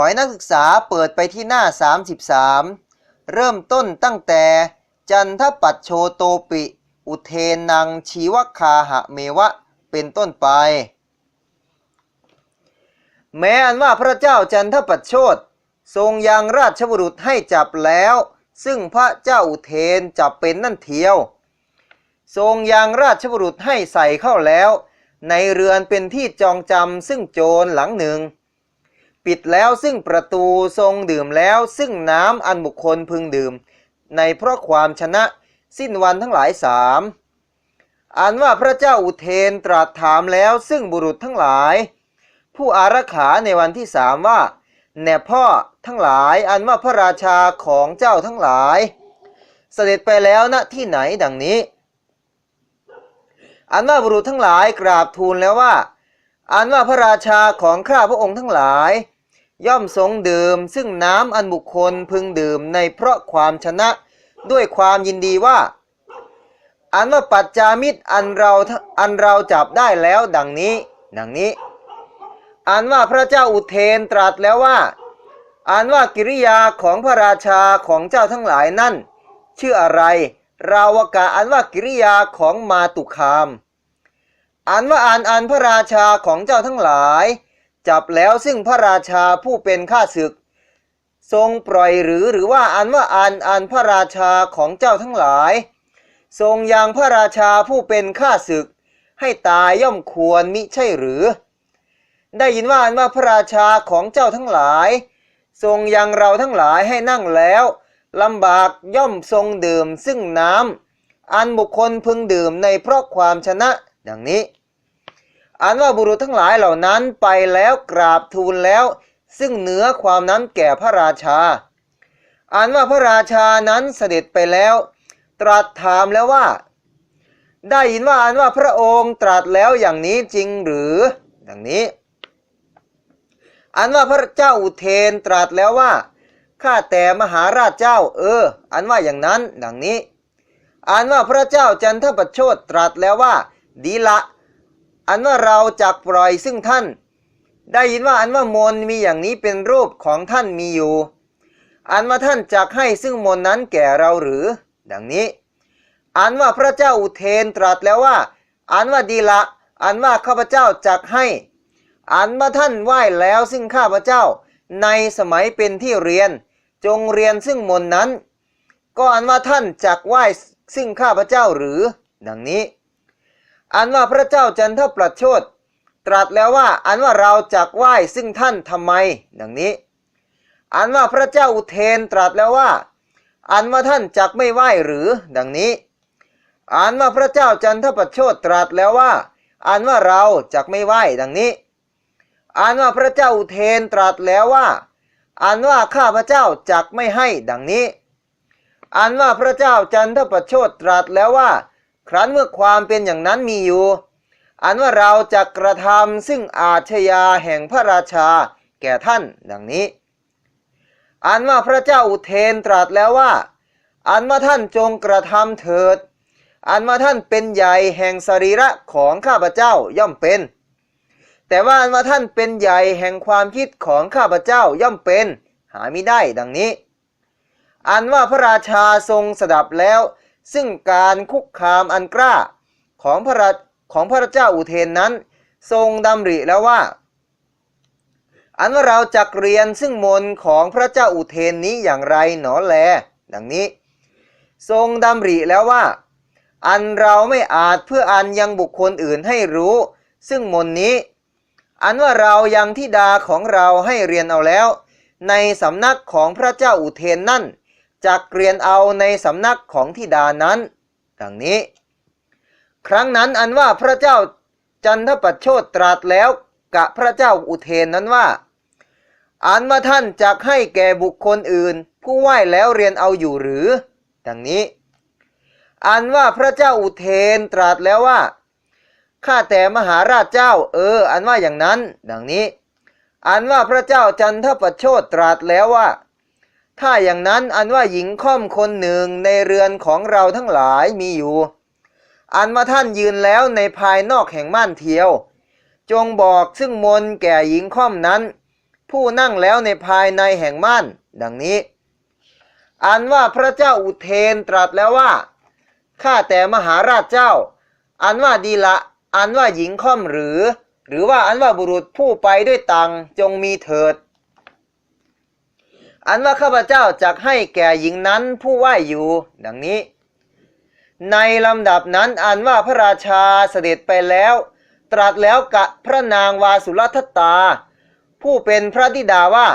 ขอให้นักศึกษาเปิดไปที่หน้า 33 เริ่มต้นตั้งแต่ จันทปัจโชโตปิ อุเทนังชีวคาหะเมวะ เป็นต้นไป แม้อันว่าพระเจ้าจันทปัจโชตทรงยังราชบุรุษให้จับแล้ว ซึ่งพระเจ้าอุเทนจับเป็นนั่นเทียว ทรงยังราชบุรุษให้ใส่เข้าแล้ว ในเรือนเป็นที่จองจำซึ่งโจรหลังหนึ่ง ปิดแล้วซึ่งประตูทรงดื่มแล้ว ซึ่งน้ำอันบุคคลพึงดื่ม ในเพราะความชนะสิ้นวันทั้งหลายสามอันว่าพระเจ้าอุเทนตรัสถามแล้วซึ่งบุรุษทั้งหลาย ผู้อารักขาในวันที่สามว่าแน่พ่อทั้งหลายอันว่าพระราชาของเจ้าทั้งหลาย เสด็จไปแล้วณที่ไหนดังนี้ อันว่าบุรุษทั้งหลายกราบทูลแล้วว่า อันว่าพระราชาของข้าพระองค์ทั้งหลาย ย่อมทรงดื่ม ซึ่งน้ำอันบุคคลพึงดื่มในเพราะความชนะด้วยความยินดีว่า อันว่าปัจจามิตรอันเราอันเราจับได้แล้วดังนี้ ดังนี้ อันว่าพระเจ้าอุเทนตรัสแล้วว่า อันว่ากิริยาของพระราชาของเจ้าทั้งหลายนั่น ชื่ออะไร ราวกะอันว่ากิริยาของมาตุคาม อันว่าอันอันพระราชาของเจ้าทั้งหลาย จับแล้วซึ่งพระราชาผู้เป็นข้าศึก ทรงปล่อยหรือหรือว่าอันว่าอันอันพระราชาของเจ้าทั้งหลาย ทรงยังพระราชาผู้เป็นข้าศึก ให้ตายย่อมควรมิใช่หรือ ได้ยินว่าอันว่าพระราชาของเจ้าทั้งหลาย ทรงยังเราทั้งหลายให้นั่งแล้วลำบากย่อมทรงดื่มซึ่งน้ำอันบุคคลพึงดื่มในเพราะความชนะ ดังนี้ อันว่าบุรุษทั้งหลายเหล่านั้นไปแล้วกราบทูลแล้ว ซึ่งเหนือความนั้นแก่พระราชา อันว่าพระราชานั้นเสด็จไปแล้ว ตรัสถามแล้วว่า ได้ยินว่าอันว่าพระองค์ตรัสแล้วอย่างนี้จริงหรือ ดังนี้ อันว่าพระเจ้าอุเทนตรัสแล้วว่าข้าแต่มหาราชเจ้า เออ อันว่าอย่างนั้น ดังนี้ อันว่าพระเจ้าจันทประโชดตรัสแล้วว่า ดีละ อันว่าเราจักปล่อยซึ่งท่าน ได้ยินว่าอันว่ามนมีอย่างนี้เป็นรูปของท่านมีอยู่ อันว่าท่านจักให้ซึ่งมนนั้นแก่เราหรือ ดังนี้ อันว่าพระเจ้าอุเทนตรัสแล้วว่า อันว่าดีละ อันว่าข้าพเจ้าจักให้ อันว่าท่านไหว้แล้วซึ่งข้าพเจ้า ในสมัยเป็นที่เรียน จงเรียนซึ่งมนนั้น ก็อันว่าท่านจักไหว้ซึ่งข้าพเจ้าหรือ ดังนี้ อันว่าพระเจ้าจันทประโชดตรัสแล้วว่าอันว่าเราจักไหว้ซึ่งท่านทำไมดังนี้ อันว่าพระเจ้าอุเทนตรัสแล้วว่า อันว่าท่านจักไม่ไหว้หรือ ดังนี้ อันว่าพระเจ้าจันทประโชดตรัสแล้วว่า อันว่าเราจักไม่ไหว้ดังนี้ อันว่าพระเจ้าอุเทนตรัสแล้วว่า อันว่าข้าพระเจ้าจักไม่ให้ดังนี้ อันว่าพระเจ้าจันทประโชดตรัสแล้วว่า ครั้นเมื่อความเป็นอย่างนั้นมีอยู่ อันว่าเราจะกระทำซึ่งอาชญาแห่งพระราชาแก่ท่านดังนี้ อันว่าพระเจ้าอุเทนตรัสแล้วว่า อันว่าท่านจงกระทำเถิด อันว่าท่านเป็นใหญ่แห่งสรีระของข้าพเจ้าย่อมเป็น แต่ว่าอันว่าท่านเป็นใหญ่แห่งความคิดของข้าพเจ้าย่อมเป็น หาไม่ได้ดังนี้ อันว่าพระราชาทรงสดับแล้ว ซึ่งการคุกคามอันกล้าของพระราของพระเจ้าอุเทนนั้น ทรงดำริแล้วว่า อันว่าเราจักเรียนซึ่งมนของพระเจ้าอุเทนนี้อย่างไรหนอแล ดังนี้ ทรงดำริแล้วว่า อันเราไม่อาจเพื่ออันยังบุคคลอื่นให้รู้ ซึ่งมนนี้ อันว่าเรายังทิดาของเราให้เรียนเอาแล้ว ในสำนักของพระเจ้าอุเทนนั่น จักเรียนเอาในสำนักของทิดานั้น ดังนี้ ครั้งนั้นอันว่าพระเจ้าจันทปัชโชตตรัสแล้วกะพระเจ้าอุเทนนั้นว่า อันว่าท่านจักให้แก่บุคคลอื่น ผู้ไหว้แล้วเรียนเอาอยู่หรือ ดังนี้ อันว่าพระเจ้าอุเทนตรัสแล้วว่าข้าแต่มหาราชเจ้า เออ อันว่าอย่างนั้น ดังนี้ อันว่าพระเจ้าจันทประโชตตรัสแล้วว่า ถ้าอย่างนั้นอันว่าหญิงค่อมคนหนึ่งในเรือนของเราทั้งหลายมีอยู่ อันว่าท่านยืนแล้วในภายนอกแห่งม่านเทียว จงบอกซึ่งมนแก่หญิงค่อมนั้น ผู้นั่งแล้วในภายในแห่งม่าน ดังนี้ อันว่าพระเจ้าอุเทนตรัสแล้วว่าข้าแต่มหาราชเจ้า อันว่าดีละ อันว่าหญิงค่อมหรือ หรือว่าอันว่าบุรุษผู้ไปด้วยตังจงมีเถิด อันว่าข้าพเจ้าจักให้แก่หญิงนั้นผู้ไหว้อยู่ ดังนี้ ในลำดับนั้นอันว่าพระราชาเสด็จไปแล้ว ตรัสแล้วกะพระนางวาสุรัตตา ผู้เป็นพระธิดาว่า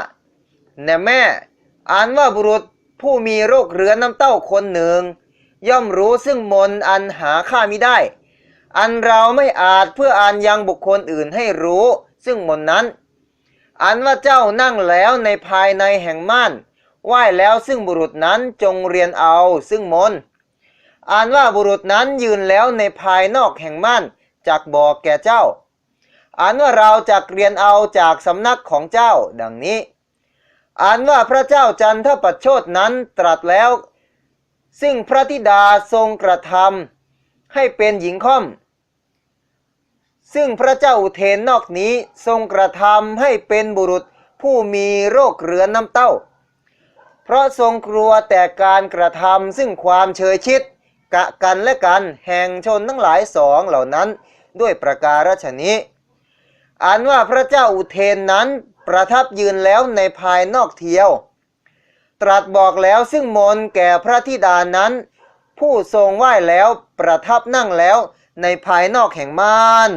แน่แม่อันว่าบุรุษผู้มีโรคเรื้อนน้ำเต้าคนหนึ่ง ย่อมรู้ซึ่งมนอันหาค่ามิได้ อันเราไม่อาจเพื่ออันยังบุคคลอื่นให้รู้ ซึ่งมนนั้น อันว่าเจ้านั่งแล้วในภายในแห่งม่านไหว้แล้วซึ่งบุรุษนั้นจงเรียนเอาซึ่งมนอันว่าบุรุษนั้นยืนแล้วในภายนอกแห่งม่านจักบอกแก่เจ้าอันว่าเราจักเรียนเอาจากสำนักของเจ้าดังนี้อันว่าพระเจ้าจันทปัชโชตนั้นตรัสแล้ว ซึ่งพระธิดาทรงกระทำให้เป็นหญิงค่อม ซึ่งพระเจ้าอุเทนนอกนี้ทรงกระทำให้เป็นบุรุษผู้มีโรคเรื้อนน้ำเต้า เพราะทรงกลัวแต่การกระทำซึ่งความเฉยชิด กะกันและกันแห่งชนทั้งหลายสองเหล่านั้นด้วยประการฉนี้อันว่าพระเจ้าอุเทนนั้นประทับยืนแล้วในภายนอกเทียว ตรัสบอกแล้วซึ่งมนแก่พระธิดานั้น ผู้ทรงไหว้แล้วประทับนั่งแล้ว ในภายนอกแห่งม่าน